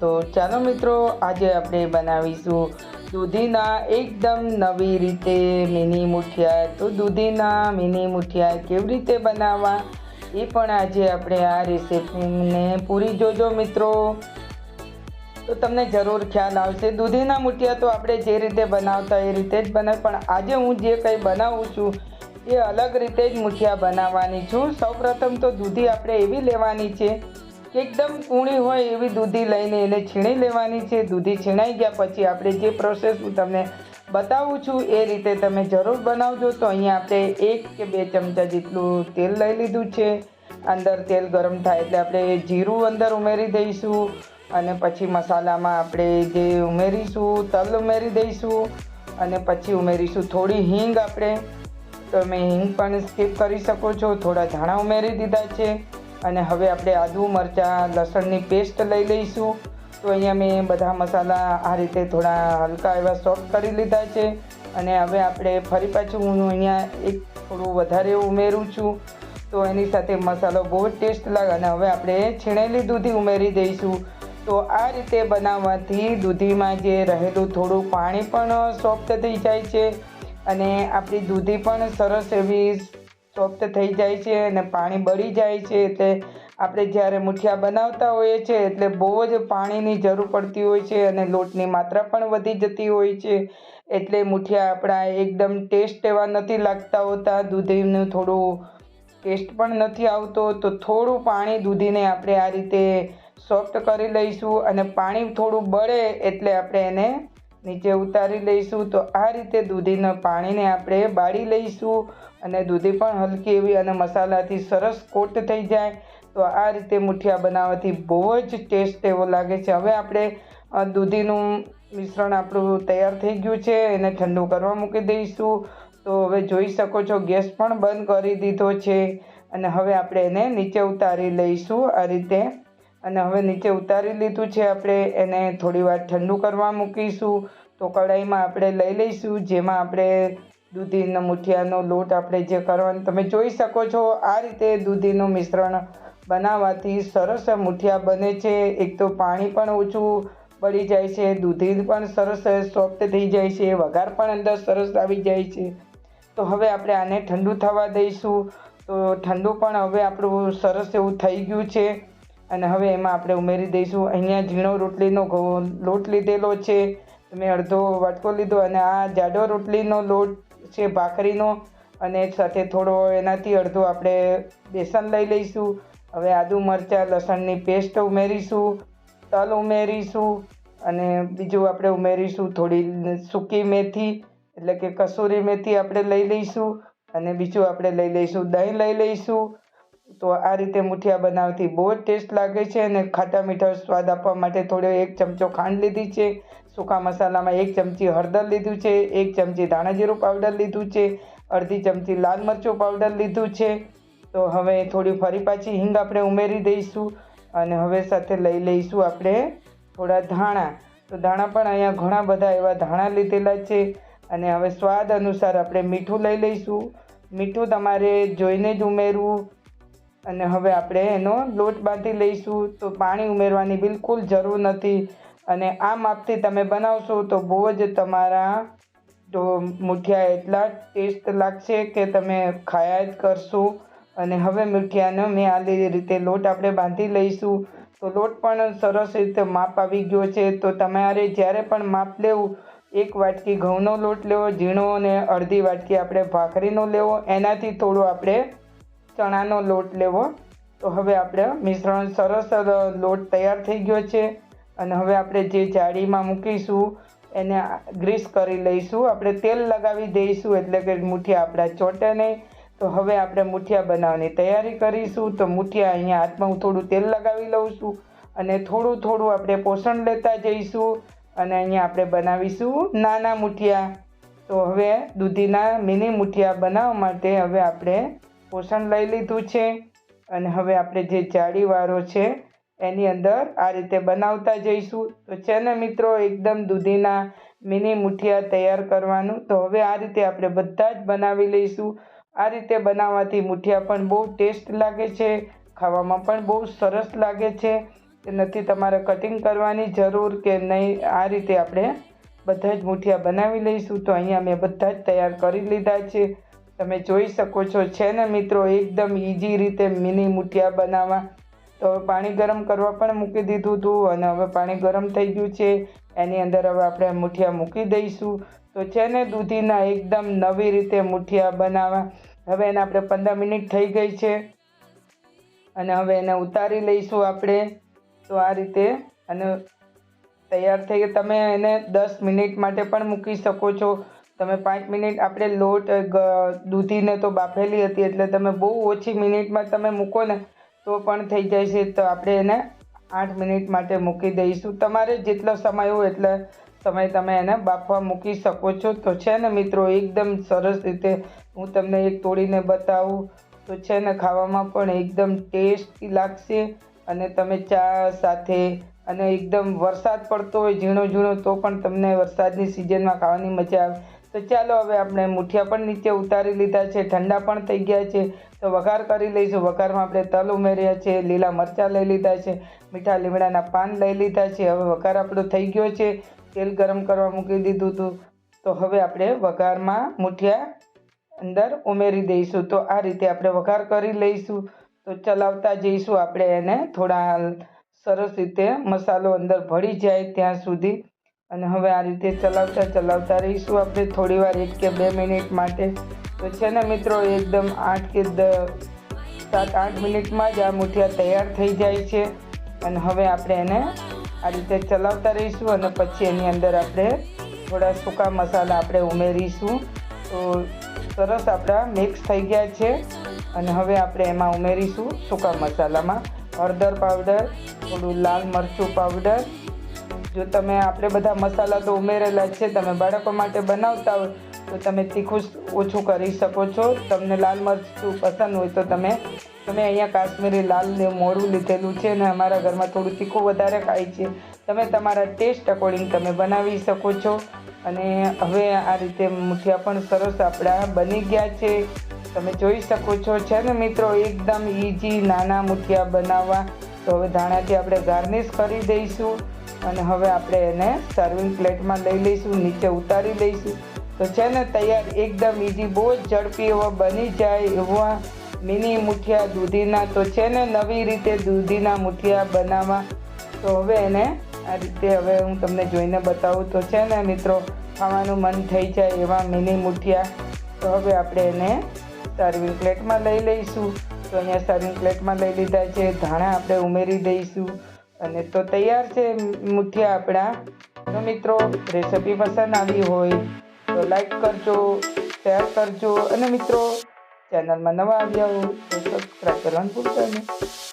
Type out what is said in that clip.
તો ચાલો મિત્રો, આજે આપણે બનાવીશું દૂધીના એકદમ નવી રીતે મિની મુઠિયા. તો દૂધીના મિની મુઠિયા કેવી રીતે બનાવવા એ પણ આજે આપણે આ રેસીપીને પૂરી જોજો મિત્રો. તો તમને જરૂર ખ્યાલ આવશે, દૂધીના મુઠિયા તો આપણે જે રીતે બનાવતા એ રીતે જ બનાવ પણ આજે હું જે કંઈ બનાવું છું એ અલગ રીતે જ મુઠિયા બનાવવાની છું. સૌપ્રથમ તો દૂધી આપણે એવી લેવાની છે એકદમ કૂણી હોય એવી દૂધી લઈને એને છીણી લેવાની છે. દૂધી છીણાઈ ગયા પછી આપણે જે પ્રોસેસ હું તમને બતાવું છું એ રીતે તમે જરૂર બનાવજો. તો અહીંયા આપણે એક કે બે ચમચા જેટલું તેલ લઈ લીધું છે. અંદર તેલ ગરમ થાય એટલે આપણે જીરું અંદર ઉમેરી દઈશું અને પછી મસાલામાં આપણે જે ઉમેરીશું, તલ ઉમેરી દઈશું અને પછી ઉમેરીશું થોડી હિંગ આપણે. તમે હિંગ પણ સ્કીપ કરી શકો છો. થોડા ધાણા ઉમેરી દીધા છે. અને હવે આપણે આદુ મરચાં, લસણની પેસ્ટ લઈ લઈશું. તો અહીંયા મેં બધા મસાલા આ રીતે થોડા હલકા એવા સોફ્ટ કરી લીધા છે. અને હવે આપણે ફરી પાછું હું અહીંયા એક થોડું વધારે ઉમેરું છું. તો એની સાથે મસાલો બહુ જ ટેસ્ટ લાગે અને હવે આપણે છીણેલી દૂધી ઉમેરી દઈશું. તો આ રીતે બનાવવાથી દૂધીમાં જે રહેલું થોડું પાણી પણ સોફ્ટ થઈ જાય છે. અને આપણી દૂધી પણ સરસ એવી સોફ્ટ થઈ જાય છે અને પાણી બળી જાય છે એટલે આપણે જ્યારે મુઠિયા બનાવતા હોઈએ છીએ એટલે બહુ જ પાણીની જરૂર પડતી હોય છે અને લોટની માત્રા પણ વધી જતી હોય છે. એટલે મુઠિયા આપણા એકદમ ટેસ્ટ એવા નથી લાગતા હોતા, દૂધીનું થોડું ટેસ્ટ પણ નથી આવતો, તો થોડું પાણી દૂધીને આપણે આ રીતે સોફ્ટ કરી લઈશું અને પાણી થોડું બળે એટલે આપણે એને નીચે ઉતારી લઈશું. તો આ રીતે દૂધીના પાણીને આપણે બાળી લઈશું. અને દૂધી પણ હલકી એવી અને મસાલાથી સરસ કોટ થઈ જાય. તો આ રીતે મુઠિયા બનાવવાથી બહુ જ ટેસ્ટ એવો લાગે છે. હવે આપણે દૂધીનું મિશ્રણ આપણું તૈયાર થઈ ગયું છે. એને ઠંડુ કરવા મૂકી દઈશું. તો હવે જોઈ શકો છો, ગેસ પણ બંધ કરી દીધો છે. અને હવે આપણે એને નીચે ઉતારી લઈશું આ રીતે. અને હવે નીચે ઉતારી લીધું છે આપણે. એને થોડી વાર ઠંડુ કરવા મૂકીશું. તો કઢાઈમાં આપણે લઈ લઈશું, જેમાં આપણે દૂધીનો મુઠિયાનો લોટ આપણે જે કરવાનો, તમે જોઈ શકો છો, આ રીતે દૂધીનું મિશ્રણ બનાવવાથી સરસ મુઠિયા બને છે. એક તો પાણી પણ ઓછું પડી જાય છે, દૂધી પણ સરસ સોફ્ટ થઈ જાય છે, વઘાર પણ અંદર સરસ આવી જાય છે. તો હવે આપણે આને ઠંડુ થવા દઈશું. તો ઠંડુ પણ હવે આપણું સરસ એવું થઈ ગયું છે. અને હવે એમાં આપણે ઉમેરી દઈશું. અહીંયા ઝીણો રોટલીનો લોટ લીધેલો છે. મેં અડધો વાટકો લીધો અને આ જાડો રોટલીનો લોટ છે ભાખરીનો અને સાથે થોડો એનાથી અડધો આપણે બેસન લઈ લઈશું. હવે આદુ મરચાં, લસણની પેસ્ટ ઉમેરીશું, તલ ઉમેરીશું અને બીજું આપણે ઉમેરીશું થોડી સૂકી મેથી, એટલે કે કસૂરી મેથી આપણે લઈ લઈશું અને બીજું આપણે લઈ લઈશું દહીં લઈ લઈશું. તો આ રીતે મુઠિયા બનાવતી બહુ જ ટેસ્ટ લાગે છે અને ખાટા મીઠા સ્વાદ આપવા માટે થોડો એક ચમચો ખાંડ લીધી છે. સૂકા મસાલામાં એક ચમચી હળદર લીધું છે, એક ચમચી ધાણાજીરું પાવડર લીધું છે, અડધી ચમચી લાલ મરચું પાવડર લીધું છે. તો હવે થોડી ફરી પાછી હિંગ આપણે ઉમેરી દઈશું અને હવે સાથે લઈ લઈશું આપણે થોડા ધાણા. તો ધાણા પણ અહીંયા ઘણા બધા એવા ધાણા લીધેલા છે અને હવે સ્વાદ અનુસાર આપણે મીઠું લઈ લઈશું. મીઠું તમારે જોઈને જ ઉમેરવું. અને હવે આપણે એનો લોટ બાંધી લઈશું. તો પાણી ઉમેરવાની બિલકુલ જરૂર નથી. અને આ માપથી તમે બનાવશો તો બહુ જ તમારા તો મુઠિયા એટલા ટેસ્ટ લાગશે કે તમે ખાયા જ કરશો. અને હવે મુઠિયાનો મેં આ રીતે લોટ આપણે બાંધી લઈશું. તો લોટ પણ સરસ રીતે માપ આવી ગયો છે. તો તમારે જ્યારે પણ માપ લેવું, એક વાટકી ઘઉંનો લોટ લેવો, ઝીણો અને અડધી વાટકી આપણે ભાખરીનો લેવો, એનાથી થોડો આપણે ચણાનો લોટ લેવો. તો હવે આપણે મિશ્રણ સરસ લોટ તૈયાર થઈ ગયો છે. અને હવે આપણે જે જાળીમાં મૂકીશું, એને ગ્રીસ કરી લઈશું. આપણે તેલ લગાવી દઈશું, એટલે કે મુઠિયા આપણા ચોટે નહીં. તો હવે આપણે મુઠિયા બનાવવાની તૈયારી કરીશું. તો મુઠિયા અહીંયા હાથમાં હું થોડું તેલ લગાવી લઉં છું અને થોડું થોડું આપણે પોષણ લેતા જઈશું અને અહીંયા આપણે બનાવીશું નાના મુઠિયા. તો હવે દૂધીના મિની મુઠિયા બનાવવા માટે હવે આપણે પોષણ લઈ લીધું છે. અને હવે આપણે જે જાળીવાળો છે એની અંદર આ રીતે બનાવતા જઈશું. તો છે ને મિત્રો, એકદમ દૂધીના મિની મુઠિયા તૈયાર કરવાનું. તો હવે આ રીતે આપણે બધા જ બનાવી લઈશું. આ રીતે બનાવવાથી મુઠિયા પણ બહુ ટેસ્ટ લાગે છે, ખાવામાં પણ બહુ સરસ લાગે છે. નથી તમારે કટિંગ કરવાની જરૂર કે નહીં. આ રીતે આપણે બધા જ મુઠિયા બનાવી લઈશું. તો અહીંયા મેં બધા જ તૈયાર કરી લીધા છે. તમે જોઈ શકો છો, છે ને મિત્રો, એકદમ ઇઝી રીતે મિની મુઠિયા બનાવવા. તો હવે પાણી ગરમ કરવા પણ મૂકી દીધું હતું અને હવે પાણી ગરમ થઈ ગયું છે. એની અંદર હવે આપણે મુઠિયા મૂકી દઈશું. તો છે ને દૂધીના એકદમ નવી રીતે મુઠિયા બનાવવા. હવે એને આપણે પંદર મિનિટ થઈ ગઈ છે અને હવે એને ઉતારી લઈશું આપણે. તો આ રીતે અને તૈયાર થઈ તમે એને દસ મિનિટ માટે પણ મૂકી શકો છો. તમે પાંચ મિનિટ આપણે લોટ દૂધીને તો બાફેલી હતી એટલે તમે બહુ ઓછી મિનિટમાં તમે મૂકો ને. તો પણ થઈ જાય છે, તો આપણે એને આઠ મિનિટ માટે મૂકી દઈશું. તમારે જેટલો સમય હોય એટલે સમય તમે એને બાફવા મૂકી શકો છો. તો છે ને મિત્રો, એકદમ સરસ રીતે હું તમને એક તોડીને બતાવું. તો છે ને ખાવામાં પણ એકદમ ટેસ્ટી લાગશે અને તમે ચા સાથે અને એકદમ વરસાદ પડતો હોય ઝીણો ઝીણો તો પણ તમને વરસાદની સિઝનમાં ખાવાની મજા આવે. તો ચાલો હવે આપણે મુઠિયા પણ નીચે ઉતારી લીધા છે, ઠંડા પણ થઈ ગયા છે. તો વઘાર કરી લઈશું. વઘારમાં આપણે તલ ઉમેર્યા છે, લીલા મરચાં લઈ લીધા છે, મીઠા લીમડાના પાન લઈ લીધા છે. હવે વઘાર આપણો થઈ ગયો છે. તેલ ગરમ કરવા મૂકી દીધું હતું. તો હવે આપણે વઘારમાં મુઠિયા અંદર ઉમેરી દઈશું. તો આ રીતે આપણે વઘાર કરી લઈશું. તો ચલાવતા જઈશું. આપણે એને થોડા સરસ રીતે મસાલો અંદર ભળી જાય ત્યાં સુધી. અને હવે આ રીતે ચલાવતા ચલાવતા રહીશું આપણે થોડી વાર એક કે બે મિનિટ માટે. તો છે ને મિત્રો, એકદમ આઠ કે દ સાત આઠ મિનિટમાં જ આ મુઠિયા તૈયાર થઈ જાય છે. અને હવે આપણે એને આ રીતે ચલાવતા રહીશું અને પછી એની અંદર આપણે થોડા સૂકા મસાલા આપણે ઉમેરીશું. તો સરસ આપણા મિક્સ થઈ ગયા છે. અને હવે આપણે એમાં ઉમેરીશું સૂકા મસાલામાં હળદર પાવડર, થોડું લાલ મરચું પાવડર જો તમે આપણે બધા મસાલા તો ઉમેરેલા છે, તમે બાળકો માટે બનાવતા હોય, તો તમે તીખું ઓછું કરી શકો છો. તમને લાલ મરચું પસંદ હોય તો તમે તમે અહીંયા કાશ્મીરી લાલ મોડું લીધેલું છે અને અમારા ઘરમાં થોડું તીખું વધારે ખાય છે. તમે તમારા ટેસ્ટ અકોર્ડિંગ તમે બનાવી શકો છો. અને હવે આ રીતે મુઠિયા પણ સરસ આપણા બની ગયા છે. તમે જોઈ શકો છો, છે ને મિત્રો, એકદમ ઇઝી નાના મુઠિયા બનાવવા. તો હવે ધાણાથી આપણે ગાર્નિશ કરી દઈશું. અને હવે આપણે એને સર્વિંગ પ્લેટમાં લઈ લઈશું, નીચે ઉતારી લઈશું તો છે ને, તૈયાર એકદમ ઇઝી બહુ જ ઝડપી એવો બની જાય એવા મિની મુઠિયા દૂધીના. તો છે ને, નવી રીતે દૂધીના મુઠિયા બનાવવા. તો હવે એને આ રીતે હવે હું તમને જોઈને બતાવું. તો છે ને, મિત્રો, ખાવાનું મન થઈ જાય એવા મિની મુઠિયા. તો હવે આપણે એને સર્વિંગ પ્લેટમાં લઈ લઈશું. તો અહીંયા સર્વિંગ પ્લેટમાં લઈ લીધા છે. ધાણા આપણે ઉમેરી દઈશું. અને તો તૈયાર છે મુઠિયા આપણા તો મિત્રો, રેસિપી પસંદ આવી હોય તો લાઈક કરજો શેર કરજો. અને મિત્રો ચેનલમાં નવા આવ્યા હો તો સબસ્ક્રાઈબ કરવાનું ભૂલતા નહીં.